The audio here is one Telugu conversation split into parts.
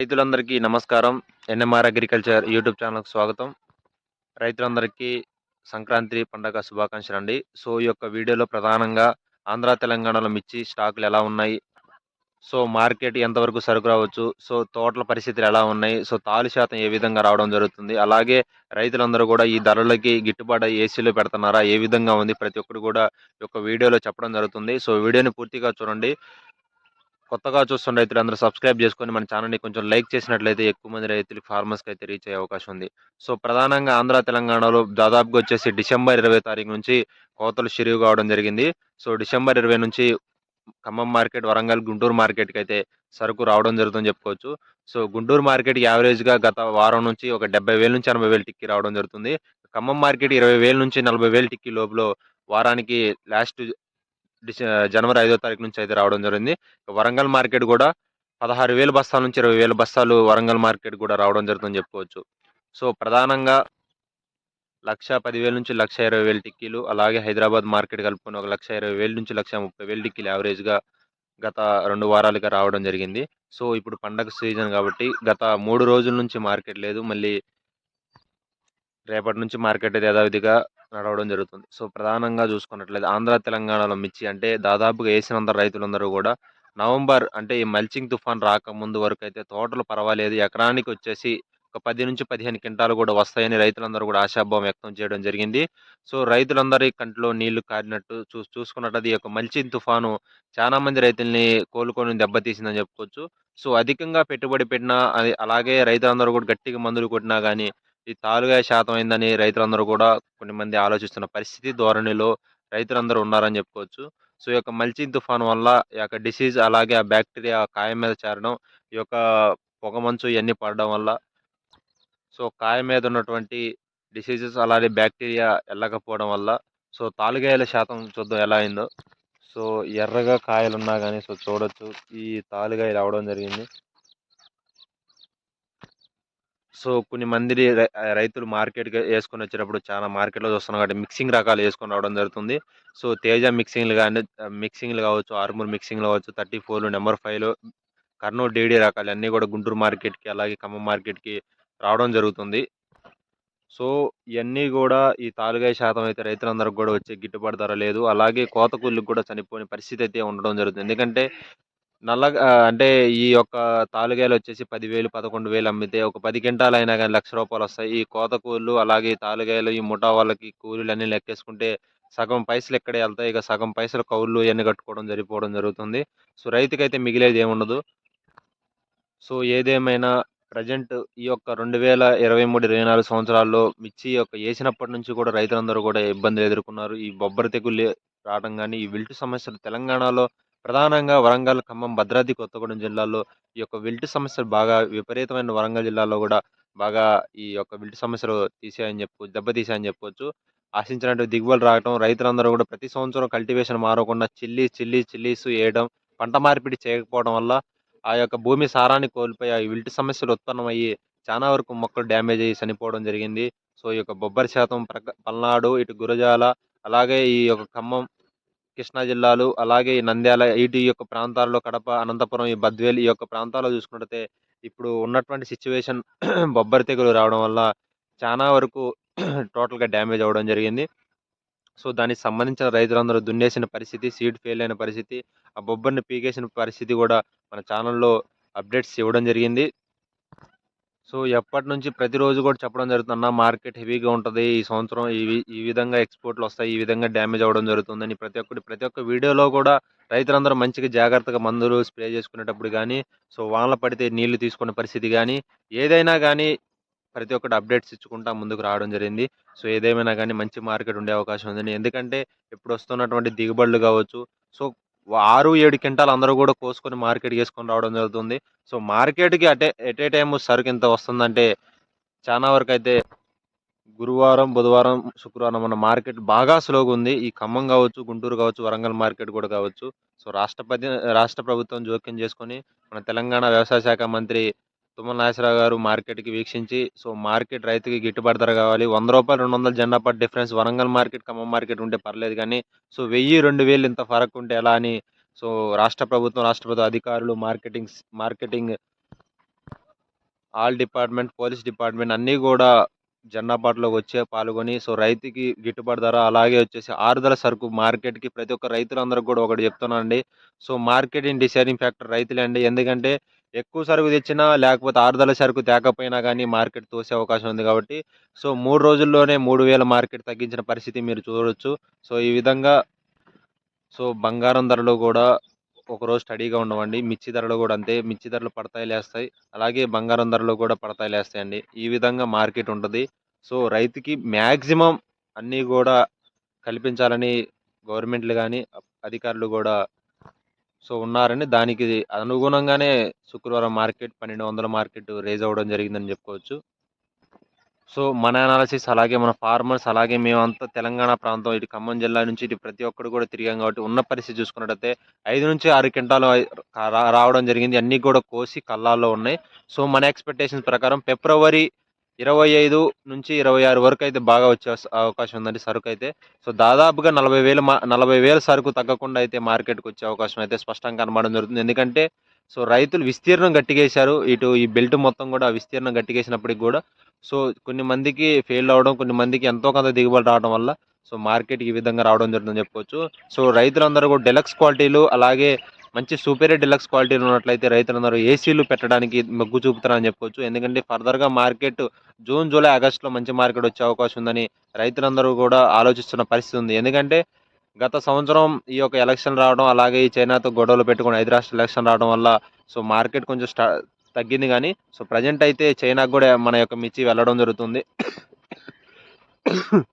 రైతులందరికీ నమస్కారం. ఎన్ఎంఆర్ అగ్రికల్చర్ యూట్యూబ్ ఛానల్కి స్వాగతం. రైతులందరికీ సంక్రాంతి పండగ శుభాకాంక్షలు అండి సో ఈ యొక్క వీడియోలో ప్రధానంగా ఆంధ్ర తెలంగాణలో మిర్చి స్టాకులు ఎలా ఉన్నాయి? సో మార్కెట్ ఎంతవరకు సరుకు రావచ్చు? సో తోటల పరిస్థితులు ఎలా ఉన్నాయి? సో తాలు శాతం ఏ విధంగా రావడం జరుగుతుంది? అలాగే రైతులందరూ కూడా ఈ ధరలకి గిట్టుబాటు ఏసీలో పెడుతున్నారా? ఏ విధంగా ఉంది? ప్రతి ఒక్కరు కూడా ఈ యొక్క వీడియోలో చెప్పడం జరుగుతుంది. సో వీడియోని పూర్తిగా చూడండి. కొత్తగా చూస్తున్న రైతులు అందరూ సబ్స్క్రైబ్ చేసుకొని మన ఛానల్ని కొంచెం లైక్ చేసినట్లయితే ఎక్కువ మంది రైతులు ఫార్మర్స్కి అయితే రీచ్ అయ్యే అవకాశం ఉంది. సో ప్రధానంగా ఆంధ్ర తెలంగాణలో దాదాపుగా వచ్చేసి డిసెంబర్ ఇరవై తారీఖు నుంచి కోతలు షురువు కావడం జరిగింది. సో డిసెంబర్ ఇరవై నుంచి ఖమ్మం మార్కెట్ వరంగల్ గుంటూరు మార్కెట్కి అయితే సరుకు రావడం జరుగుతుందని చెప్పుకోవచ్చు. సో గుంటూరు మార్కెట్ యావరేజ్గా గత వారం నుంచి ఒక డెబ్బై వేల నుంచి ఎనభై వేలు టిక్కి రావడం జరుగుతుంది. ఖమ్మం మార్కెట్ ఇరవై వేల నుంచి నలభై వేలు టిక్కీ లోపల వారానికి లాస్ట్ జనవరి ఐదో తారీఖు నుంచి అయితే రావడం జరిగింది. వరంగల్ మార్కెట్ కూడా పదహారు వేల బస్తాల నుంచి ఇరవై వేల బస్తాలు వరంగల్ మార్కెట్ కూడా రావడం జరుగుతుందని చెప్పుకోవచ్చు. సో ప్రధానంగా లక్ష పదివేల నుంచి లక్ష ఇరవై వేల టిక్కీలు అలాగే హైదరాబాద్ మార్కెట్ కలుపుకొని ఒక లక్ష ఇరవై వేల నుంచి లక్ష ముప్పై వేల టిక్కీలు యావరేజ్గా గత రెండు వారాలుగా రావడం జరిగింది. సో ఇప్పుడు పండగ సీజన్ కాబట్టి గత మూడు రోజుల నుంచి మార్కెట్ లేదు. మళ్ళీ రేపటి నుంచి మార్కెట్ అయితే యథావిధిగా నడవడం జరుగుతుంది. సో ప్రధానంగా చూసుకున్నట్లయితే ఆంధ్ర తెలంగాణలో మిర్చి అంటే దాదాపుగా వేసినంత రైతులందరూ కూడా నవంబర్ అంటే ఈ మల్చింగ్ తుఫాన్ రాకముందు వరకు అయితే తోటలు పర్వాలేదు. ఎకరానికి వచ్చేసి ఒక పది నుంచి పదిహేను క్వింటాలు కూడా వస్తాయని రైతులందరూ కూడా ఆశాభావం వ్యక్తం చేయడం జరిగింది. సో రైతులందరి కంట్లో నీళ్ళు కారినట్టు చూ చూసుకున్నట్టు ఈ యొక్క మల్చింగ్ తుఫాను చాలా మంది రైతుల్ని కోలుకొని దెబ్బతీసిందని చెప్పుకోవచ్చు. సో అధికంగా పెట్టుబడి పెట్టినా అలాగే రైతులందరూ కూడా గట్టిగా మందులు కొట్టినా కానీ ఈ తాలుగా శాతం అయిందని రైతులందరూ కూడా కొన్ని మంది ఆలోచిస్తున్న పరిస్థితి ధోరణిలో రైతులందరూ ఉన్నారని చెప్పుకోవచ్చు. సో ఈ యొక్క మల్చింగ్ తుఫాన్ వల్ల ఈ యొక్క డిసీజ్ అలాగే ఆ బ్యాక్టీరియా కాయం మీద చేరడం ఈ యొక్క పొగమంచు ఇవన్నీ పడడం వల్ల సో కాయ మీద ఉన్నటువంటి డిసీజెస్ అలాగే బ్యాక్టీరియా వెళ్ళకపోవడం వల్ల సో తాలుగాయల శాతం చూద్దాం ఎలా అయిందో. సో ఎర్రగా కాయలు ఉన్నా కానీ సో చూడొచ్చు. ఈ తాలుగాయలు అవడం జరిగింది. సో కొన్ని మంది రై- రైతులు మార్కెట్కి వేసుకొని వచ్చేటప్పుడు చాలా మార్కెట్లో చూస్తున్నాం కాబట్టి మిక్సింగ్ రకాలు వేసుకొని రావడం జరుగుతుంది. సో తేజ మిక్సింగ్లు కానీ మిక్సింగ్లు కావచ్చు ఆర్మూర్ మిక్సింగ్లు కావచ్చు థర్టీ ఫోర్లు నెంబర్ ఫైవ్లు కర్నూలు డీడీ రకాలు అన్నీ కూడా గుంటూరు మార్కెట్కి అలాగే ఖమ్మం మార్కెట్కి రావడం జరుగుతుంది. సో ఇవన్నీ కూడా ఈ తాలుగాయ శాతం అయితే రైతులందరికీ కూడా వచ్చే గిట్టుబాటు ధర లేదు. అలాగే కోత కూలీలకు కూడా చనిపోయిన పరిస్థితి అయితే ఉండడం జరుగుతుంది. ఎందుకంటే నల్ల అంటే ఈ యొక్క తాలుగాయలు వచ్చేసి పదివేలు పదకొండు వేలు అమ్మితే ఒక పది క్వింటాలు అయినా కానీ లక్ష రూపాయలు వస్తాయి ఈ కోత కూలీలు అలాగే ఈ తాలుగాయలు ఈ ముఠా వాళ్ళకి కూలీలు అన్నీ లెక్కేసుకుంటే సగం పైసలు ఇక్కడే వెళ్తాయి ఇక సగం పైసలు కౌళ్ళు ఇవన్నీ కట్టుకోవడం జరిగిపోవడం జరుగుతుంది. సో రైతుకైతే మిగిలేది ఏముండదు. సో ఏదేమైనా ప్రజెంట్ ఈ యొక్క రెండు వేల ఇరవై మూడు ఇరవై నాలుగు సంవత్సరాల్లో మిర్చి యొక్క వేసినప్పటి నుంచి కూడా రైతులందరూ కూడా ఇబ్బందులు ఎదుర్కొన్నారు. ఈ బొబ్బర తెగులు రావడం కానీ ఈ విల్టు సమస్యలు తెలంగాణలో ప్రధానంగా వరంగల్ ఖమ్మం భద్రాద్రి కొత్తగూడెం జిల్లాల్లో ఈ యొక్క విల్ట్ సమస్యలు బాగా విపరీతమైన వరంగల్ జిల్లాలో కూడా బాగా ఈ యొక్క విల్ట్ సమస్యలు తీసాయని చెప్పు దెబ్బతీసాయని చెప్పొచ్చు. ఆశించినట్టు దిగుబడులు రావడం రైతులందరూ కూడా ప్రతి సంవత్సరం కల్టివేషన్ మారకుండా చిల్లి చిల్లి చిల్లీస్ వేయడం పంట మార్పిడి చేయకపోవడం వల్ల ఆ యొక్క భూమి సారాన్ని కోల్పోయి ఆ విల్టు సమస్యలు ఉత్పన్నమయ్యి చాలా వరకు మొక్కలు డ్యామేజ్ అయ్యి చనిపోవడం జరిగింది. సో ఈ యొక్క బొబ్బరి శాతం ప్రక పల్నాడు ఇటు గురజాల అలాగే ఈ యొక్క ఖమ్మం కృష్ణా జిల్లాలు అలాగే ఈ నంద్యాల ఇటు ఈ యొక్క ప్రాంతాల్లో కడప అనంతపురం ఈ బద్వేలు ఈ యొక్క ప్రాంతాల్లో చూసుకుంటే ఇప్పుడు ఉన్నటువంటి సిచ్యువేషన్ బొబ్బరి తెగులు రావడం వల్ల చాలా వరకు టోటల్గా డ్యామేజ్ అవ్వడం జరిగింది. సో దానికి సంబంధించిన రైతులందరూ దున్నేసిన పరిస్థితి సీడ్ ఫెయిల్ అయిన పరిస్థితి ఆ బొబ్బర్ని పీకేసిన పరిస్థితి కూడా మన ఛానల్లో అప్డేట్స్ ఇవ్వడం జరిగింది. సో ఎప్పటి నుంచి ప్రతిరోజు కూడా చెప్పడం జరుగుతుంది అన్న మార్కెట్ హెవీగా ఉంటుంది. ఈ సంవత్సరం ఈ ఈ విధంగా ఎక్స్పోర్ట్లు వస్తాయి ఈ విధంగా డ్యామేజ్ అవ్వడం జరుగుతుందని ప్రతి ఒక్కటి ప్రతి ఒక్క వీడియోలో కూడా రైతులందరూ మంచిగా జాగ్రత్తగా మందులు స్ప్రే చేసుకునేటప్పుడు కానీ సో వానలు పడితే నీళ్ళు తీసుకునే పరిస్థితి కానీ ఏదైనా కానీ ప్రతి ఒక్కటి అప్డేట్స్ ఇచ్చుకుంటా ముందుకు రావడం జరిగింది. సో ఏదేమైనా కానీ మంచి మార్కెట్ ఉండే అవకాశం ఉందండి ఎందుకంటే ఇప్పుడు వస్తున్నటువంటి దిగుబడులు కావచ్చు సో ఆరు ఏడు క్వింటాలు అందరూ కూడా కోసుకొని మార్కెట్ వేసుకొని రావడం జరుగుతుంది. సో మార్కెట్కి అటే ఎట్ ఏ టైం సరుకు ఎంత వస్తుందంటే చాలా వరకు అయితే గురువారం బుధవారం శుక్రవారం మన మార్కెట్ బాగా స్లోగా ఉంది. ఈ ఖమ్మం కావచ్చు గుంటూరు కావచ్చు వరంగల్ మార్కెట్ కూడా కావచ్చు. సో రాష్ట్రపతి రాష్ట్ర ప్రభుత్వం జోక్యం చేసుకొని మన తెలంగాణ వ్యవసాయ శాఖ మంత్రి తుమ్మల నాగేశ్వరరావు గారు మార్కెట్కి వీక్షించి సో మార్కెట్ రైతుకి గిట్టుబాటు ధర కావాలి. వంద రూపాయలు రెండు వందల జెండా పట్ difference Warangal market Khammam market ఉంటే పర్లేదు కానీ సో వెయ్యి రెండు వేలు ఇంత ఫరక్ ఉంటే ఎలా అని సో రాష్ట్ర ప్రభుత్వం రాష్ట్ర ప్రభుత్వ అధికారులు marketing marketing all department police department అన్నీ కూడా జెండాపాటలోకి వచ్చే పాల్గొని సో రైతుకి గిట్టుబాటు ధర అలాగే వచ్చేసి ఆరుదల సరుకు మార్కెట్కి ప్రతి ఒక్క రైతులందరూ కూడా ఒకటి చెప్తున్నానండి. సో మార్కెటింగ్ డిసైడింగ్ ఫ్యాక్టర్ రైతులే అండి ఎందుకంటే ఎక్కువ సరుకు తెచ్చినా లేకపోతే ఆరుదల సరుకు తేకపోయినా కానీ మార్కెట్ తోసే అవకాశం ఉంది కాబట్టి సో మూడు రోజుల్లోనే మూడు వేల మార్కెట్ తగ్గించిన పరిస్థితి మీరు చూడవచ్చు సో ఈ విధంగా సో బంగారం ధరలు కూడా ఒకరోజు స్టడీగా ఉండవండి. మిర్చి ధరలు కూడా అంతే. మిర్చి ధరలు పడతాయి లేస్తాయి. అలాగే బంగారం ధరలు కూడా పడతాయి లేస్తాయండి. ఈ విధంగా మార్కెట్ ఉంటుంది. సో రైతుకి మ్యాక్సిమం అన్నీ కూడా కల్పించాలని గవర్నమెంట్లు కానీ అధికారులు కూడా సో ఉన్నారని దానికి అనుగుణంగానే శుక్రవారం మార్కెట్ పన్నెండు వందల మార్కెట్ రేజ్ అవ్వడం జరిగిందని చెప్పుకోవచ్చు. సో మన అనాలసిస్ అలాగే మన ఫార్మర్స్ అలాగే మేమంతా తెలంగాణ ప్రాంతం ఇటు ఖమ్మం జిల్లా నుంచి ఇటు ప్రతి ఒక్కరు కూడా తిరిగాం కాబట్టి ఉన్న పరిస్థితి చూసుకున్నట్టయితే ఐదు నుంచి ఆరు క్వింటాలు రావడం జరిగింది. అన్నీ కూడా కోసి కళ్ళాల్లో ఉన్నాయి. సో మన ఎక్స్పెక్టేషన్స్ ప్రకారం ఫిబ్రవరి ఇరవై ఐదు నుంచి ఇరవై ఆరు వరకు అయితే బాగా వచ్చే అవకాశం ఉందండి సరుకు అయితే. సో దాదాపుగా నలభై వేలు మా నలభై వేల సరుకు తగ్గకుండా అయితే మార్కెట్కి వచ్చే అవకాశం అయితే స్పష్టంగా కనబడడం జరుగుతుంది. ఎందుకంటే సో రైతులు విస్తీర్ణం గట్టిగేశారు. ఇటు ఈ బెల్ట్ మొత్తం కూడా విస్తీర్ణం గట్టిగేసినప్పటికి కూడా సో కొన్ని మందికి ఫెయిల్ అవడం కొన్ని మందికి ఎంతో కొంత దిగుబడి రావడం వల్ల సో మార్కెట్ ఈ విధంగా రావడం జరుగుతుందని చెప్పుకోవచ్చు. సో రైతులందరూ కూడా డెలక్స్ క్వాలిటీలు అలాగే మంచి సూపీరియర్ డిలక్స్ క్వాలిటీలు ఉన్నట్లయితే రైతులందరూ ఏసీలు పెట్టడానికి మొగ్గు చూపుతారని చెప్పుకోవచ్చు. ఎందుకంటే ఫర్దర్గా మార్కెట్ జూన్ జూలై ఆగస్టులో మంచి మార్కెట్ వచ్చే అవకాశం ఉందని రైతులందరూ కూడా ఆలోచిస్తున్న పరిస్థితి ఉంది. ఎందుకంటే గత సంవత్సరం ఈ యొక్క ఎలక్షన్ రావడం అలాగే ఈ చైనాతో గొడవలు పెట్టుకుని ఐదు రాష్ట్ర ఎలక్షన్ రావడం వల్ల సో మార్కెట్ కొంచెం స్టా తగ్గింది కానీ సో ప్రజెంట్ అయితే చైనాకు కూడా మన యొక్క మిర్చి వెళ్ళడం జరుగుతుంది.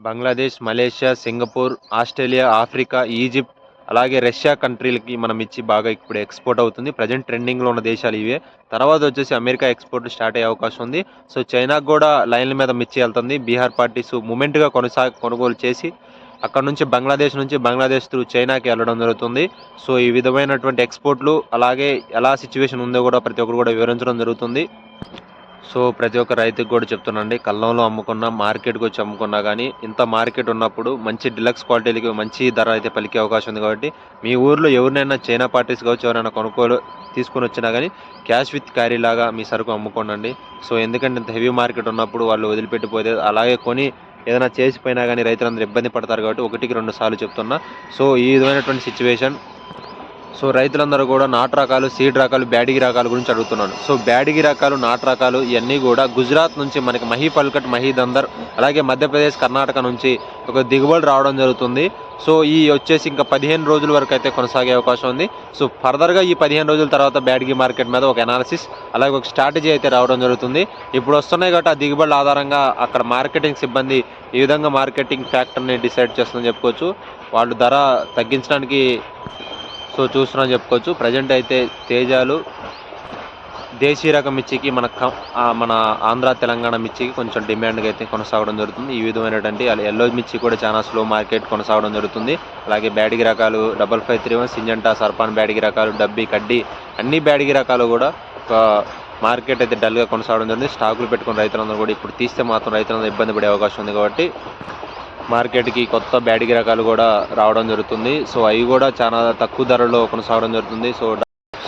Bangladesh Malaysia Singapore Australia Africa Egypt అలాగే రష్యా కంట్రీలకి మనం ఇచ్చి బాగా ఇప్పుడు ఎక్స్పోర్ట్ అవుతుంది. ప్రజెంట్ ట్రెండింగ్లో ఉన్న దేశాలు ఇవే. తర్వాత వచ్చేసి అమెరికా ఎక్స్పోర్ట్ స్టార్ట్ అయ్యే అవకాశం ఉంది. సో చైనాకు కూడా లైన్ల మీద మిచ్చి వెళ్తుంది. బీహార్ పార్టీస్ మూమెంట్గా కొనసా కొనుగోలు చేసి అక్కడ నుంచి బంగ్లాదేశ్ నుంచి బంగ్లాదేశ్ త్రూ చైనాకి వెళ్ళడం జరుగుతుంది. సో ఈ విధమైనటువంటి ఎక్స్పోర్ట్లు అలాగే ఎలా సిచ్యువేషన్ ఉందో కూడా ప్రతి ఒక్కరు కూడా వివరించడం జరుగుతుంది. సో ప్రతి ఒక్క రైతుకు కూడా చెప్తున్నాండి కళ్ళంలో అమ్ముకున్న మార్కెట్కి వచ్చి అమ్ముకున్నా కానీ ఇంత మార్కెట్ ఉన్నప్పుడు మంచి డిలక్స్ క్వాలిటీలకి మంచి ధర అయితే పలికే అవకాశం ఉంది కాబట్టి మీ ఊర్లో ఎవరినైనా చైనా పార్టీస్ కావచ్చు ఎవరైనా కొనుగోలు తీసుకొని వచ్చినా కానీ క్యాష్ విత్ క్యారీ లాగా మీ సరుకు అమ్ముకోండి సో ఎందుకంటే ఇంత హెవీ మార్కెట్ ఉన్నప్పుడు వాళ్ళు వదిలిపెట్టిపోతే అలాగే కొని ఏదైనా చేసిపోయినా కానీ రైతులందరూ ఇబ్బంది పడతారు కాబట్టి ఒకటికి రెండు సార్లు చెప్తున్నా. సో ఈ విధమైనటువంటి సిచ్యువేషన్ సో రైతులందరూ కూడా నాటు రకాలు సీడ్ రకాలు బ్యాడిగి రకాల గురించి అడుగుతున్నాను. సో బ్యాడిగి రకాలు నాటు రకాలు ఇవన్నీ కూడా గుజరాత్ నుంచి మనకి మహీ పల్కట్ మహీ దందర్ అలాగే మధ్యప్రదేశ్ కర్ణాటక నుంచి ఒక దిగుబడి రావడం జరుగుతుంది. సో ఈ వచ్చేసి ఇంకా పదిహేను రోజుల వరకు అయితే కొనసాగే అవకాశం ఉంది. సో ఫర్దర్గా ఈ పదిహేను రోజుల తర్వాత బ్యాడ్గి మార్కెట్ మీద ఒక అనాలిసిస్ అలాగే ఒక స్ట్రాటజీ అయితే రావడం జరుగుతుంది. ఇప్పుడు వస్తున్నాయి కాబట్టి ఆ దిగుబడుల ఆధారంగా అక్కడ మార్కెటింగ్ సిబ్బంది ఈ విధంగా మార్కెటింగ్ ఫ్యాక్టర్ని డిసైడ్ చేస్తుందని చెప్పుకోవచ్చు. వాళ్ళు ధర తగ్గించడానికి సో చూస్తున్నాం చెప్పుకోవచ్చు. ప్రజెంట్ అయితే తేజాలు దేశీ రకం మిర్చికి మన క- మన ఆంధ్ర తెలంగాణ మిర్చికి కొంచెం డిమాండ్గా అయితే కొనసాగడం జరుగుతుంది. ఈ విధమైనటువంటి ఎల్లో మిర్చి కూడా చాలా స్లో మార్కెట్ కొనసాగడం జరుగుతుంది. అలాగే బ్యాడిగి రకాలు double five three one Syngenta సర్పాన్ Byadgi రకాలు డబ్బి కడ్డీ అన్ని బ్యాడిగి రకాలు కూడా ఒక మార్కెట్ అయితే డల్గా కొనసాగడం జరుగుతుంది. స్టాకులు పెట్టుకుని రైతులందరూ కూడా ఇప్పుడు తీస్తే మాత్రం రైతులందరూ ఇబ్బంది పడే అవకాశం ఉంది కాబట్టి మార్కెట్కి కొత్త బ్యాడిగి రకాలు కూడా రావడం జరుగుతుంది. సో అవి కూడా చాలా తక్కువ ధరలో కొనసాగడం జరుగుతుంది. సో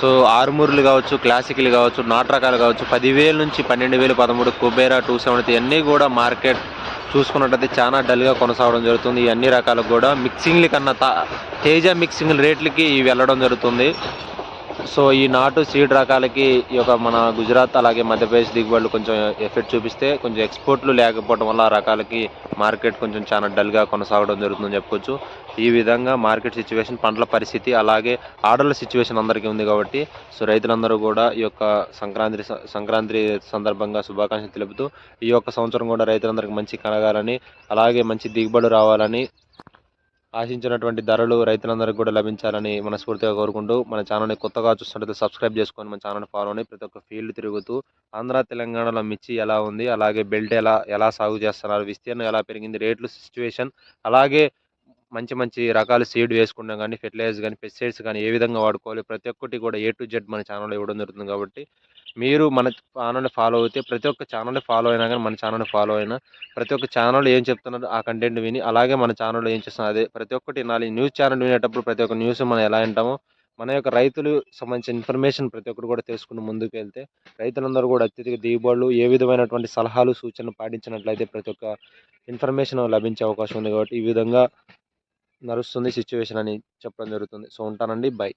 సో ఆర్మూర్లు కావచ్చు క్లాసిక్లు కావచ్చు నాట్ రకాలు కావచ్చు పదివేల నుంచి పన్నెండు వేలు పదమూడు కుబేరా టూ సెవెంటీ ఇవన్నీ కూడా మార్కెట్ చూసుకున్నట్టయితే చాలా డల్గా కొనసాగడం జరుగుతుంది. ఈ అన్ని రకాలకు కూడా మిక్సింగ్ల కన్నా తా తేజ మిక్సింగ్ రేట్లకి ఇవి వెళ్ళడం జరుగుతుంది. సో ఈ నాటు సీడ్ రకాలకి ఈ యొక్క మన గుజరాత్ అలాగే మధ్యప్రదేశ్ దిగుబడులు కొంచెం ఎఫెక్ట్ చూపిస్తే కొంచెం ఎక్స్పోర్ట్లు లేకపోవడం వల్ల ఆ రకాలకి మార్కెట్ కొంచెం చాలా డల్గా కొనసాగడం జరుగుతుందని చెప్పుకోవచ్చు. ఈ విధంగా మార్కెట్ సిచ్యువేషన్ పంటల పరిస్థితి అలాగే ఆర్డర్ల సిచ్యువేషన్ అందరికీ ఉంది కాబట్టి సో రైతులందరూ కూడా ఈ యొక్క సంక్రాంతి సంక్రాంతి సందర్భంగా శుభాకాంక్షలు తెలుపుతూ ఈ యొక్క సంవత్సరం కూడా రైతులందరికీ మంచి కలగాలని అలాగే మంచి దిగుబడి రావాలని ఆశించినటువంటి ధరలు రైతులందరికీ కూడా లభించాలని మనస్ఫూర్తిగా కోరుకుంటూ మన ఛానల్ని కొత్తగా చూస్తున్నట్లయితే సబ్స్క్రైబ్ చేసుకొని మన ఛానల్ ఫాలో అని ప్రతి ఒక్క ఫీల్డ్ తిరుగుతూ ఆంధ్ర తెలంగాణలో మిర్చి ఎలా ఉంది అలాగే బెల్ట్ ఎలా ఎలా సాగు చేస్తున్నారు విస్తీర్ణం ఎలా పెరిగింది రేట్లు సిచ్యువేషన్ అలాగే మంచి మంచి రకాల సీడ్ వేసుకున్నా కానీ ఫెర్టిలైజర్స్ కానీ పెస్టిసైడ్స్ కానీ ఏ విధంగా వాడుకోవాలి ప్రతి ఒక్కటి కూడా ఏ టు జెడ్ మన ఛానల్లో ఇవ్వడం జరుగుతుంది కాబట్టి మీరు మన ఛానల్ని ఫాలో అయితే ప్రతి ఒక్క ఛానల్ని ఫాలో అయినా కానీ మన ఛానల్ని ఫాలో అయినా ప్రతి ఒక్క ఛానల్ ఏం చెప్తున్నారు ఆ కంటెంట్ విని అలాగే మన ఛానల్లో ఏం చేస్తున్నారు అదే ప్రతి ఒక్కటి వినాలి. న్యూస్ ఛానల్ వినేటప్పుడు ప్రతి ఒక్క న్యూస్ మనం ఎలా వింటామో మన యొక్క రైతులు సంబంధించిన ఇన్ఫర్మేషన్ ప్రతి ఒక్కరు కూడా తెలుసుకుని ముందుకు వెళ్తే రైతులందరూ కూడా అత్యధిక దిగుబడులు ఏ విధమైనటువంటి సలహాలు సూచనలు పాటించినట్లయితే ప్రతి ఒక్క ఇన్ఫర్మేషన్ లభించే అవకాశం ఉంది కాబట్టి ఈ విధంగా నడుస్తుంది సిచ్యువేషన్ అని చెప్పడం జరుగుతుంది. సో ఉంటానండి. బై.